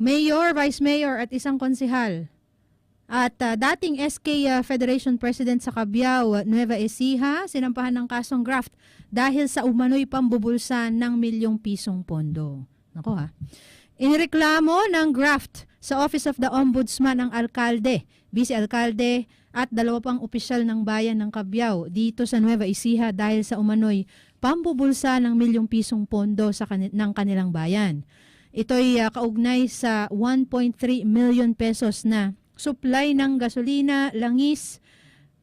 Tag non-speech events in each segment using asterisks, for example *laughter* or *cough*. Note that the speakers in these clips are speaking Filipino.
mayor, vice mayor at isang konsihal. At ah, dating SK ah, Federation President sa Cabiao, Nueva Ecija, sinampahan ng kasong graft dahil sa umano'y pambubulsa ng milyong pisong pondo. Nako ha. Inireklamo ng graft sa Office of the Ombudsman ang alkalde, vice-alkalde at dalawa pang opisyal ng bayan ng Cabiao dito sa Nueva Ecija dahil sa umano'y pambubulsa ng milyong pisong pondo sa kani- ng kanilang bayan. Ito'y ah, kaugnay sa 1.3 million pesos na supply ng gasolina, langis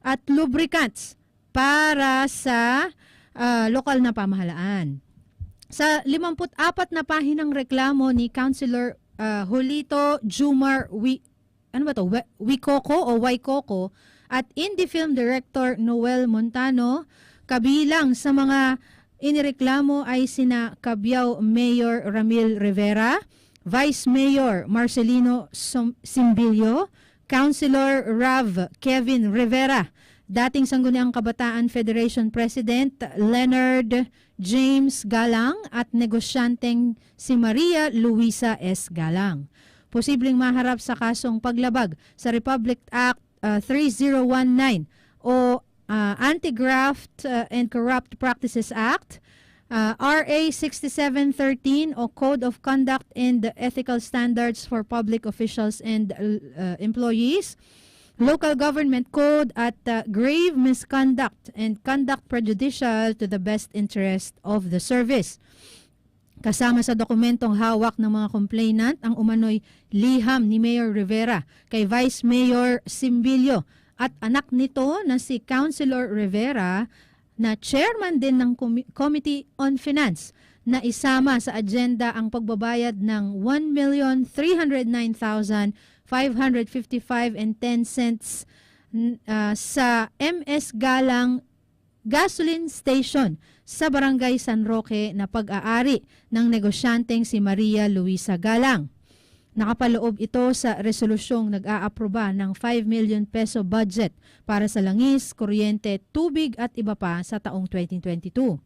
at lubricants para sa ah, lokal na pamahalaan. Sa 54 na pahinang reklamo ni Councilor ah, Julito Jumar Wi ano ba to? Wi- Wikoko o Waikoko at indie film director Noel Montano kabilang sa mga inireklamo ay sina Cabiao Mayor Ramil Rivera, Vice Mayor Marcelino Simbilio, Councilor Rav Kevin Rivera, dating Sangguniang Kabataan Federation President Leonard James Galang at negosyanteng si Maria Luisa S. Galang. Posibleng maharap sa kasong paglabag sa Republic Act uh, 3019 o uh, Anti-Graft uh, and Corrupt Practices Act, uh, RA 6713 o Code of Conduct and Ethical Standards for Public Officials and uh, Employees, Local Government Code at uh, grave misconduct and conduct prejudicial to the best interest of the service. Kasama sa dokumentong hawak ng mga complainant ang umano'y liham ni Mayor Rivera kay Vice Mayor Simbilio at anak nito na si Councilor Rivera na chairman din ng Comi- Committee on Finance na isama sa agenda ang pagbabayad ng 1,309,555 and 10 cents ah, sa MS Galang gasoline station sa Barangay San Roque na pag-aari ng negosyanteng si Maria Luisa Galang. Nakapaloob ito sa resolusyong nag-aaproba ng 5 million peso budget para sa langis, kuryente, tubig at iba pa sa taong 2022.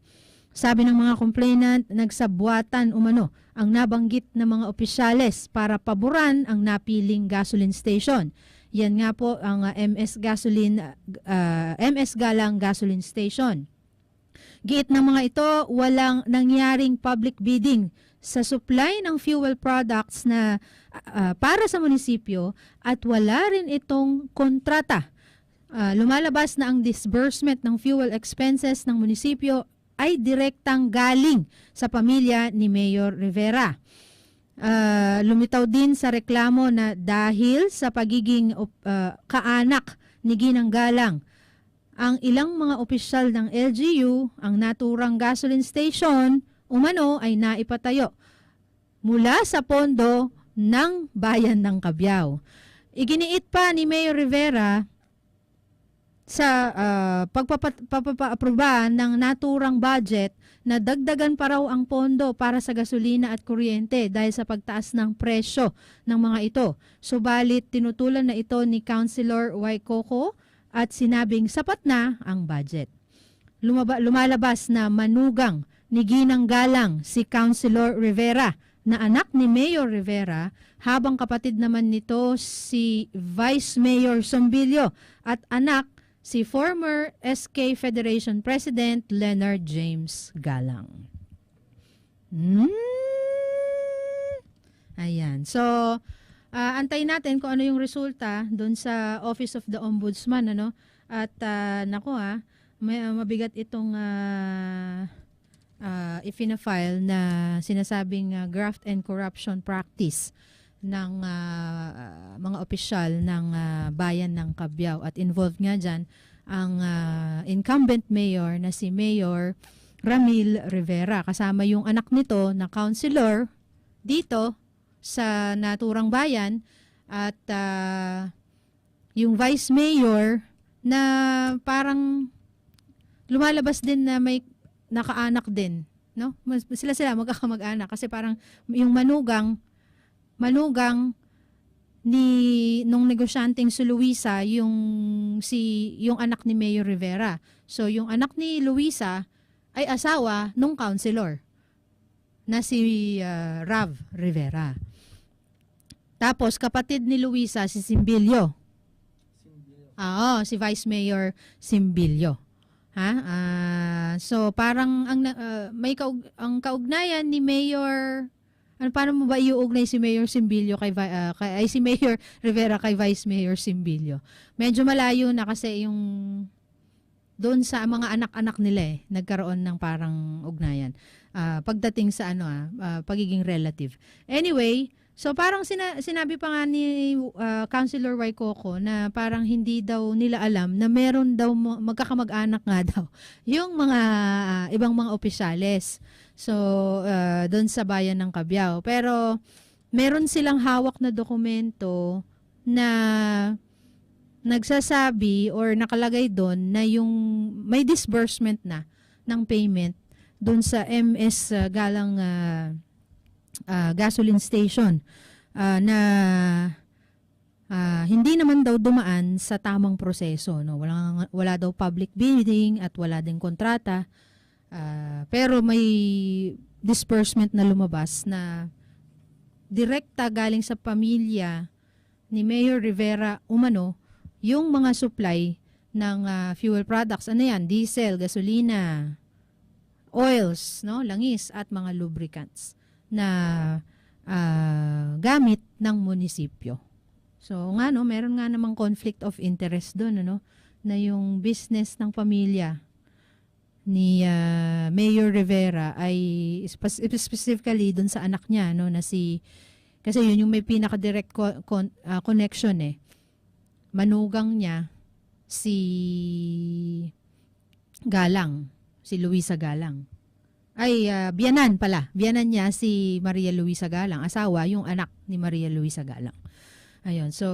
Sabi ng mga complainant, nagsabwatan umano ang nabanggit ng mga opisyales para paboran ang napiling gasoline station. Yan nga po ang uh, MS Gasoline uh, MS Galang Gasoline Station. Giit ng mga ito, walang nangyaring public bidding sa supply ng fuel products na uh, para sa munisipyo at wala rin itong kontrata. Uh, lumalabas na ang disbursement ng fuel expenses ng munisipyo ay direktang galing sa pamilya ni Mayor Rivera. Uh, lumitaw din sa reklamo na dahil sa pagiging uh, kaanak ni Ginang Galang, ang ilang mga opisyal ng LGU, ang naturang gasoline station, umano ay naipatayo mula sa pondo ng bayan ng Cabiao. Iginiit pa ni Mayor Rivera sa uh, pagpapaaproba ng naturang budget na dagdagan pa raw ang pondo para sa gasolina at kuryente dahil sa pagtaas ng presyo ng mga ito. Subalit tinutulan na ito ni Councilor Waikoko at sinabing sapat na ang budget. Lumaba, lumalabas na manugang ni Ginang Galang si Councilor Rivera na anak ni Mayor Rivera habang kapatid naman nito si Vice Mayor Sombilio at anak si former SK Federation President Leonard James Galang. Hmm. Ayan. So, uh, antayin natin kung ano yung resulta doon sa Office of the Ombudsman ano? At uh, nako ha may, uh, mabigat itong uh, uh, ifina-file na sinasabing uh, graft and corruption practice ng uh, mga opisyal ng uh, bayan ng Cabiao at involved nga dyan ang uh, incumbent mayor na si Mayor Ramil Rivera. Kasama yung anak nito na councilor dito sa naturang bayan at uh, yung vice mayor na parang lumalabas din na may nakaanak din no sila sila magkakamag-anak kasi parang yung manugang manugang ni nung negosyanteng si Luisa yung si yung anak ni Mayor Rivera. So yung anak ni Luisa ay asawa nung councilor na si uh, Rav Rivera. Tapos kapatid ni Luisa si Simbilio. Oo, si Vice Mayor Simbilio. Ha? Ah, so parang ang ah, may kaug- ang kaugnayan ni Mayor ano paano mo ba iuugnay si Mayor Simbilio kay, ah, kay ay si Mayor *laughs* Rivera kay Vice Mayor Simbilio? Medyo malayo na kasi yung doon sa mga anak-anak nila eh, nagkaroon ng parang ugnayan. Ah, pagdating sa ano ah, ah, pagiging relative. Anyway, so parang sina- sinabi pa nga ni ah, Councilor Waikoko na parang hindi daw nila alam na meron daw magkakamag-anak nga daw *laughs* yung mga ah, ibang mga opisyales. So, ah, doon sa bayan ng Cabiao. Pero meron silang hawak na dokumento na nagsasabi or nakalagay doon na yung may disbursement na ng payment doon sa MS uh, Galang uh, uh, gasoline station uh, na uh, hindi naman daw dumaan sa tamang proseso no wala wala daw public bidding at wala ding kontrata Uh, pero may disbursement na lumabas na direkta galing sa pamilya ni Mayor Rivera umano yung mga supply ng ah, fuel products. Ano yan? Diesel, gasolina, oils, no, langis at mga lubricants na ah, gamit ng munisipyo. So nga no, meron nga namang conflict of interest doon ano na yung business ng pamilya ni ah, Mayor Rivera ay spe- specifically doon sa anak niya no na si kasi yun yung may pinaka direct co- con- ah, connection eh manugang niya si Galang, si Luisa Galang. Ay, ah, biyanan pala. Biyanan niya si Maria Luisa Galang. Asawa, yung anak ni Maria Luisa Galang. Ayun, so,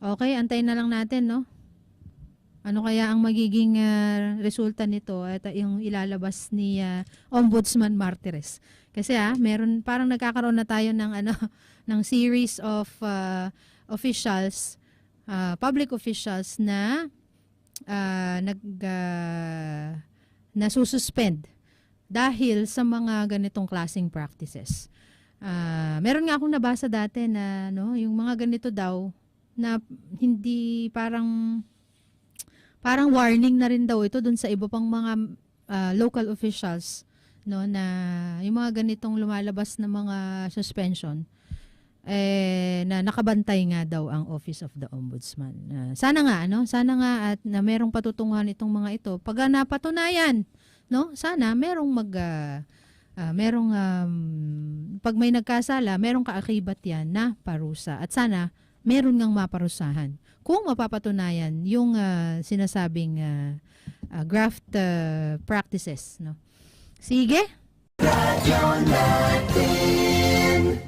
okay, antayin na lang natin, no? Ano kaya ang magiging ah, resulta nito at yung ilalabas ni ah, Ombudsman Martires? Kasi ah, meron parang nagkakaroon na tayo ng ano *laughs* ng series of ah, officials, ah, public officials na ah, nag ah, nasususpend dahil sa mga ganitong klaseng practices. Ah, meron nga akong nabasa dati na no, yung mga ganito daw na hindi parang parang warning na rin daw ito dun sa iba pang mga ah, local officials no na yung mga ganitong lumalabas na mga suspension eh na nakabantay nga daw ang Office of the Ombudsman. Ah, sana nga ano, sana nga at na merong patutunguhan itong mga ito. Pag ah, napatunayan, no? Sana merong mag ah, ah, merong um, pag may nagkasala, merong kaakibat 'yan na parusa. At sana meron ngang maparusahan. Kung mapapatunayan yung ah, sinasabing ah, ah, graft ah, practices, no? Sige. Radyo natin